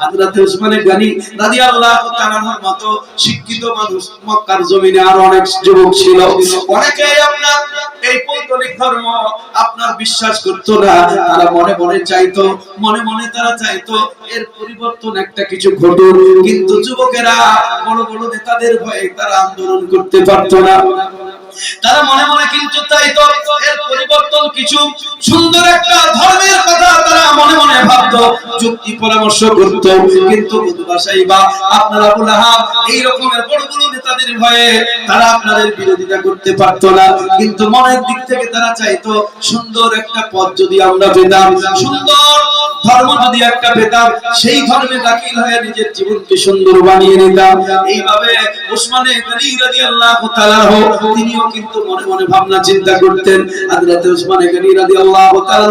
হযরত উসমানে গনি রাদিয়াল্লাহু তাআলার মতো শিক্ষিত মানুষ মক্কার জমিনে আরও অনেক যুবক ছিল। অনেকেই আপনার এই পৌত্তলিক ধর্ম আপনার বিশ্বাস করতো না। তারা মনে মনে চাইতো, মনে মনে তারা চাইতো, এর পরিবর্তন একটা কিছু ঘটুক। কিন্তু যুবকেরা, বড় বড় নেতাদের ভয়ে তারা আন্দোলন করতে পারতো না। তারা মনে মনে কিন্তু চাইতো, এর পরিবর্তন কিছু সুন্দর একটা ধর্মের কথা মনে মনে ভাবতো, যুক্তি পরামর্শ করতো, কিন্তু বা আপনার আবুল এই রকমের বড় বড় নেতাদের ভয়ে তারা আপনাদের বিরোধিতা করতে পারতো না। কিন্তু মনের দিক থেকে তারা চাইতো, সুন্দর একটা পথ যদি আমরা পেতাম, সুন্দর ধর্ম যদি একটা পেতাম সেই ধর্মে দাখিল হয়ে নিজের জীবনকে সুন্দর বানিয়ে নিতাম। এইভাবে তাআলা তিনিও কিন্তু মনে মনে ভাবনা চিন্তা করতেন, হযরত তাআলা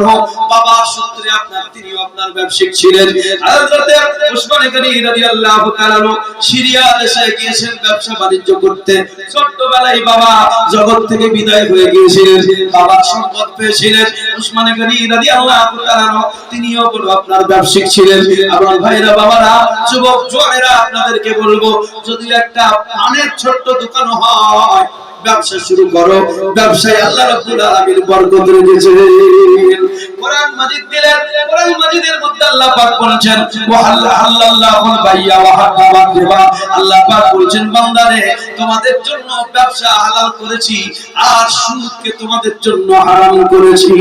বাবা সূত্রে আপনার, তিনিও আপনার ব্যবসায়িক ছিলেন। সিরিয়া দেশে গিয়েছেন, ব্যবসা বাণিজ্য করতে ছোট্টবেলায় বাবা জগৎ থেকে বিদায় হয়ে গিয়েছিলেন বাবা সম্পদ পেয়েছিলেন। ওসমানে গনি রাদিয়াল্লাহু তিনিও আপনার ব্যবসায়িক ছিলেন আমার ভাইরা বাবারা, যুবক, জোয়ানেরা, আপনাদেরকে বলব, যদি একটা পানের ছোট্ট দোকান হয় তোমাদের জন্য ব্যবসা হালাল করেছি, আর সুদকে তোমাদের জন্য হারাম করেছি।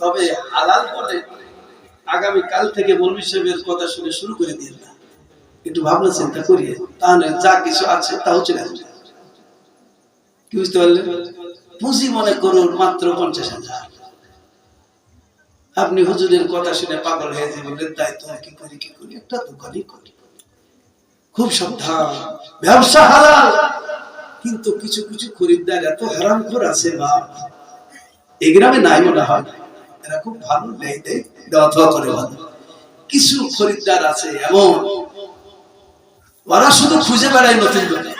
তবে হালাল বলে আগামী কাল থেকে মৌলভী সাহেবের কথা শুনে শুরু করে দিন না। একটু ভাবনা চিন্তা করিয়ে, তাহলে যা কিছু আছে তাও চলে আসবে। কি বুঝতে পারলেন? পুঁজি মনে করুন মাত্র পঞ্চাশ হাজার। আপনি হুজুরের কথা শুনে পাগল হয়ে যে বললেন তাই তো কি করি কি করি? একটা দোকানই করি। খুব সাবধান। ব্যবসা হালাল। কিন্তু কিছু কিছু খরিদ্দার এত হারাম খোর আছে বা এই গ্রামে নাই মনে হয়। এরা খুব ভালো দেওয়া করে ভালো। কিছু খরিদ্দার আছে এমন, ওরা শুধু খুঁজে বেড়ায় নতুন দোকান।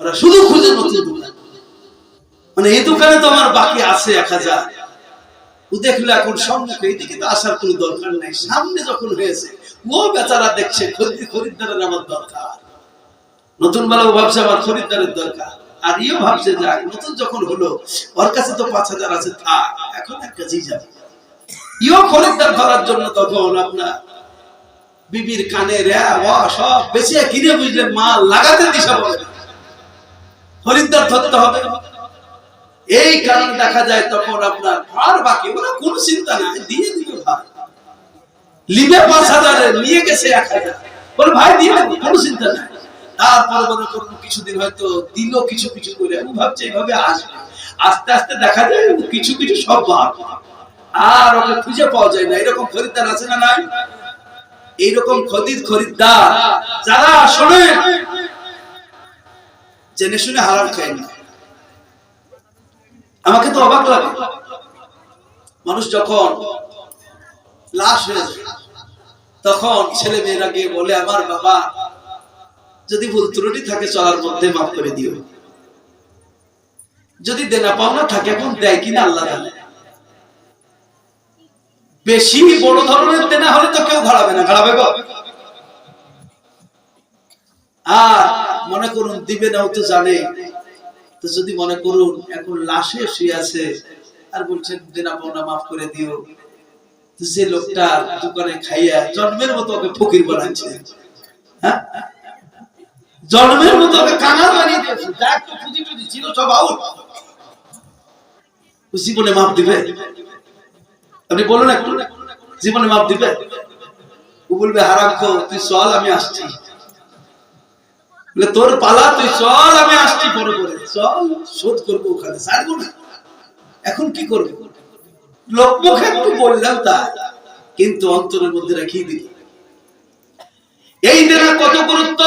ওরা শুধু খুঁজে নতুন দোকান। মানে এই দোকানে তো আমার বাকি আছে এক হাজার। ও দেখল এখন সম্মুখে এইদিকে তো আসার কোনো দরকার নাই। সামনে যখন হয়েছে, ও বেচারা দেখছে খরিদ্দারের আমার দরকার। নতুন বেলা ও ভাবছে আমার খরিদ্দারের দরকার। আর ইও ভাবছে যাক নতুন যখন হলো, ওর কাছে তো পাঁচ হাজার আছে, থাক, এখন এক কাজেই যাবে। ইও খরিদ্দার ধরার জন্য তখন আপনার বিবির কানে রে সব বেশি কিনে বুঝলেন মাল লাগাতে দিশা বলে। খরিদ্দার ধরতে হবে। এই কারণে দেখা যায় তখন আপনার ভার বাকি, ওরা কোনো চিন্তা নাই, দিয়ে দিবে ভাই। লিবে পাঁচ হাজারে, নিয়ে গেছে এক হাজার। ভাই, দিয়ে কোনো চিন্তা নাই। তারপরে মনে করুন কিছুদিন হয়তো দিল, কিছু কিছু করে। আমি ভাবছি এইভাবে আসবে। আস্তে আস্তে দেখা যায় কিছু কিছু সব ভাগ আর ওকে খুঁজে পাওয়া যায় না। এরকম খরিদ্দার আছে না নাই? এইরকম খদিদ খরিদ্দার যারা শোনে জেনে শুনে হারাম খায় না। আমাকে তো অবাক লাগে। মানুষ যখন লাশ হয়ে যায়, তখন ছেলে মেয়েরা গিয়ে বলে, আমার বাবা যদি ভুল ত্রুটি থাকে চলার মধ্যে মাফ করে দিও। যদি দেনা পাওনা থাকে, এখন দেয় কিনা আল্লাহ বেশি বড় ধরনের দেনা হলে তো কেউ ঘাড়াবে না, ঘাড়াবে গো আর মনে করুন, দিবে নাও তো জানে। তো যদি মনে করুন, এখন লাশে শুয়ে আছে, আর বলছেন দেনা পাওনা মাফ করে দিও। যে লোকটা দোকানে খাইয়া জন্মের মতো ওকে ফকির বানাচ্ছে। হ্যাঁ? জন্মের মতো ওকে কাঙাল বানিয়ে দিয়েছে। যা একটু পুঁজি টুজি ছিল, সব আউট জীবনে মাপ দিবে? আপনি বলুন একটু। জীবনে মাপ দিবে? ও বলবে হারাম খো তুই চল, আমি আসছি। তোর পালা, তুই চল, আমি আসছি পরে পরে। চল, শোধ করব ওখানে, ছাড়বো না। এখন কি করব? লোক মুখে একটু বললাম তা কিন্তু অন্তরের মধ্যে রাখিয়ে দিল। এই দেনা কত গুরুত্ব?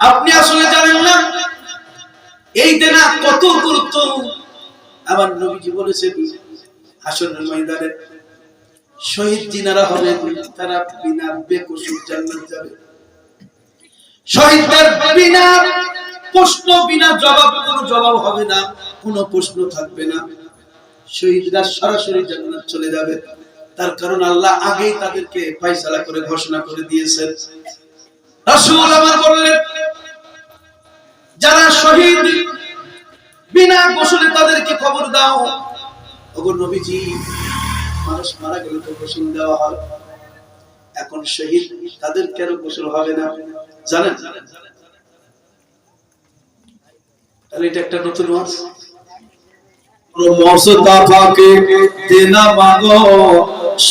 আপনি আসলে জানেন না? এই দেনা কত গুরুত্ব। আমার নবীজি বলেছেন হাসনের ময়দানে শহীদ জিনারা হবে, তারা বিনা বেকসুর জান্নাত যাবে। শহীদদের বিনা প্রশ্ন, বিনা জবাব, কোনো জবাব হবে না, কোনো প্রশ্ন থাকবে না। শহীদরা সরাসরি জান্নাত চলে যাবে। তার কারণ আল্লাহ আগেই তাদেরকে ফাইসালা করে ঘোষণা করে দিয়েছেন। যারা শহীদ, বিনা গোসলে তাদেরকে খবর দাও। নবীজি, মানুষ মারা গেলে তো গোসল দেওয়া হয়। এখন শহীদ তাদের কেন গোসল হবে না? জানেন? মাগো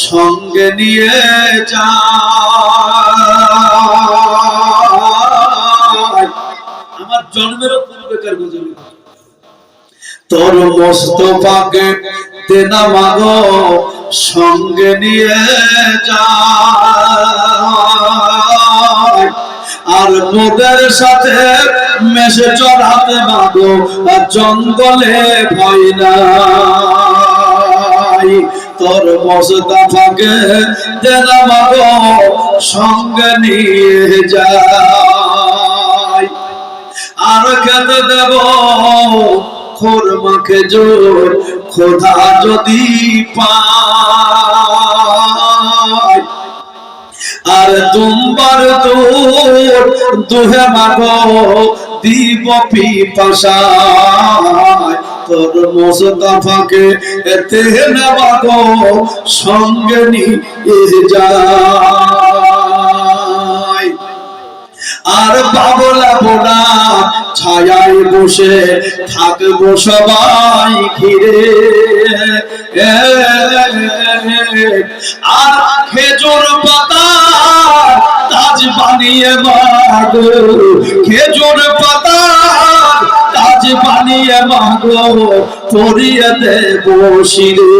সঙ্গে নিয়ে যা জন্মেরও তোর মাগো, সঙ্গে নিয়ে যা। আর মোদের সাথে মেশে চড়াতে মাগো, আর জঙ্গলে ভয় নাই। তোর মোস্তফাকে দেনা মাগো, সঙ্গে নিয়ে যায় আর খেতে দেব। খোরমাকে জোর, খোদা যদি পায়। আর তুমবার দূর দুহে মাগো, দিব পিপাসায়। তোর মোস্তফাকে এতে নেবাগো সঙ্গে নিয়ে যায় আর বাবলা বোনা, ছায়ায় বসে থাকব সবাই ঘিরে। আর খেজুর পাতা তাজ বানিয়ে মাগো। খেজুর পাতা তাজ বানিয়ে মাগো, পরিয়ে দেব শিরে।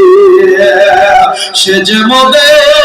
সে যে মোদের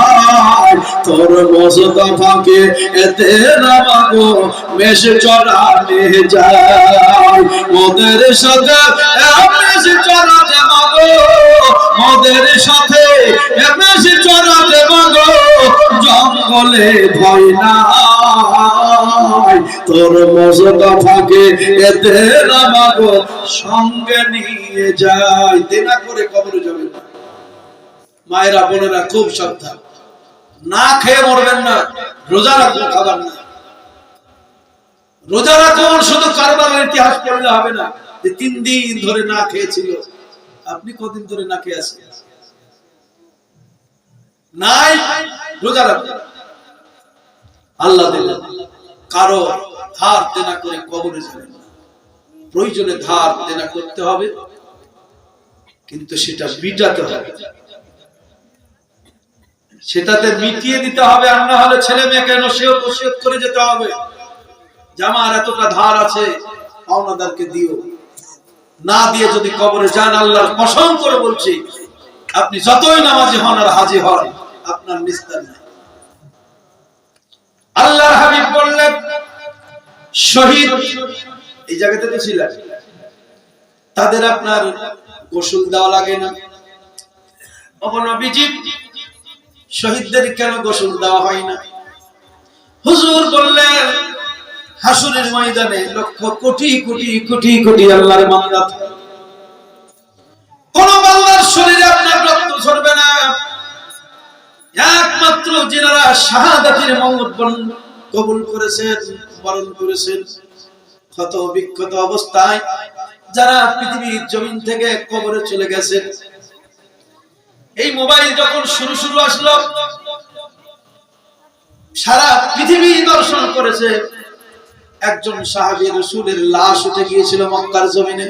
তোর মোস্তফাকে এতে মাগো মেশ চড়ানে যায় সাথে চড়াতে মাগো সাথে চড়াতে মাগো জঙ্গলে ভয় নাই। তোর মোস্তফাকে এতে মাগো সঙ্গে নিয়ে যায় দেনা করে কবরে যাবেন না। মায়েরা বোনেরা খুব সাবধান। না খেয়ে মরবেন না, রোজা রাখুন, খাবার না। রোজা রাখুন, শুধু কারবারের ইতিহাস পড়লে হবে না। যে তিন দিন ধরে না খেয়েছিল, আপনি কদিন ধরে না খেয়ে আছেন? নাই, রোজা রাখুন। আল্লাহ কারও ধার দেনা করে কবরে যাবেন প্রয়োজনে ধার দেনা করতে হবে, কিন্তু সেটা মিটাতে হবে। সেটাতে মিটিয়ে দিতে হবে, আর না হলে ছেলে মেয়েকে নসিহত নসিহত করে যেতে হবে? যে আমার এতটা ধার আছে, পাওনাদারকে দিও। না দিয়ে যদি কবরে যান, আল্লাহর কসম করে বলছি, আপনি যতই নামাজি হন আর হাজি হন, আপনার নিস্তার নেই। আল্লাহর হাবিব বললেন, শহীদ, এই জায়গাতে তো ছিলেন, তাদের আপনার গোসল দেওয়া লাগে না। অবনবীজি শহীদদের কেন গোসল দেওয়া হয় না? হুজুর বললেন, হাসুরের ময়দানে লক্ষ কোটি কোটি কোটি কোটি আল্লাহর মামলা কোন বাংলার শরীরে আপনার রক্ত ঝরবে না। একমাত্র যারা শাহাদাতের মঙ্গল কবুল করেছেন, বরণ করেছেন, ক্ষত বিক্ষত অবস্থায় যারা পৃথিবীর জমিন থেকে কবরে চলে গেছেন এই মোবাইল যখন শুরু শুরু আসলো, সারা পৃথিবী দর্শন করেছে। একজন সাহাবী রসুলের লাশ উঠে গিয়েছিল মক্কার জমিনে।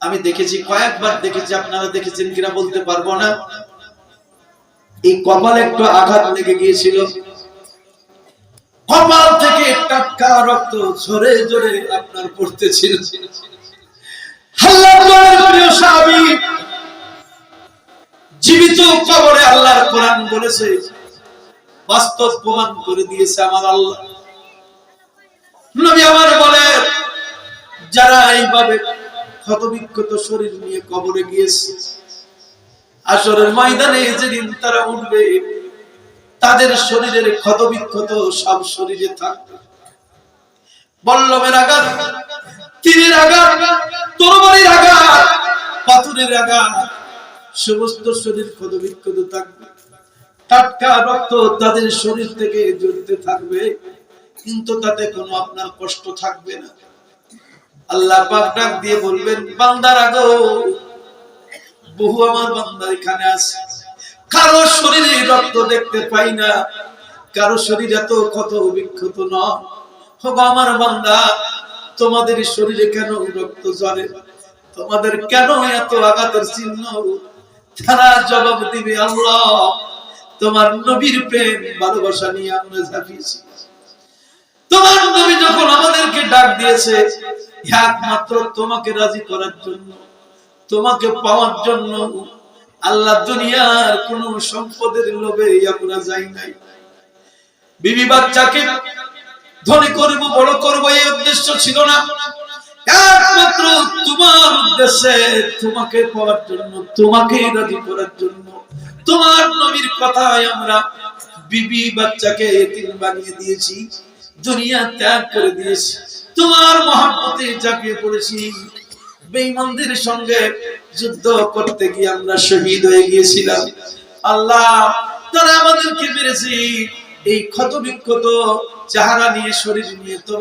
আমি দেখেছি, কয়েকবার দেখেছি, আপনারা দেখেছেন কিনা বলতে পারব না। এই কপালে একটু আঘাত লেগে গিয়েছিল। কপাল থেকে টাটকা রক্ত ঝরে ঝরে আপনার পড়তেছিল। আল্লাহর প্রিয় সাহাবী জীবিত কবরে আল্লাহর কোরআন বলেছে, বাস্তব প্রমাণ করে দিয়েছে আমার আল্লাহ। নবী আমার বলে যারা এইভাবে ক্ষতবিক্ষত শরীর নিয়ে কবরে গিয়েছে, আসরের ময়দানে যেদিন তারা উঠবে, তাদের শরীরের ক্ষতবিক্ষত সব শরীরে থাকবে। বল্লভের আঘাত, তীরের আঘাত, তরবারির আঘাত, পাথরের আঘাত সমস্ত শরীর ক্ষতবিক্ষত থাকবে। টাটকা রক্ত তাদের শরীর থেকে জ্বলতে থাকবে, কিন্তু তাতে কোনো আপনার কষ্ট থাকবে না। আল্লাহ পাক দিয়ে বলবেন বান্দার আগো বহু আমার বান্দা এখানে আছে। কারও শরীরে রক্ত দেখতে পাই না, কারও শরীর এত ক্ষত বিক্ষত নয় আমার বান্দা, তোমাদের শরীরে কেন রক্ত জ্বরে তোমাদের কেন এত আঘাতের চিহ্ন? তারা জবাব দিবে, আল্লাহ, তোমার নবীর প্রেম, ভালোবাসা নিয়ে আমরা ঝাঁপিয়েছি। তোমার নবী যখন আমাদেরকে ডাক দিয়েছে, একমাত্র তোমাকে রাজি করার জন্য, তোমাকে পাওয়ার জন্য, আল্লাহ দুনিয়ার কোন সম্পদের লোভে আমরা যাই নাই। বিবি বাচ্চাকে ধনী করব, বড় করব, এই উদ্দেশ্য ছিল না। একমাত্র তোমার উদ্দেশ্যে তোমাকে পাওয়ার জন্য তোমাকে রাজি করার জন্য। তোমার নবীর কথায় আমরা বিবি বাচ্চাকে এতিম বানিয়ে দিয়েছি, দুনিয়া ত্যাগ করে দিয়েছি। তোমার মহাপতে চাপিয়ে পড়েছি। বেঈমানদের সঙ্গে যুদ্ধ করতে গিয়ে আমরা শহীদ হয়ে গিয়েছিলাম। আল্লাহ তারা আমাদেরকে মেরেছি। এই ক্ষত বিক্ষত চেহারা নিয়ে, শরীর নিয়ে তো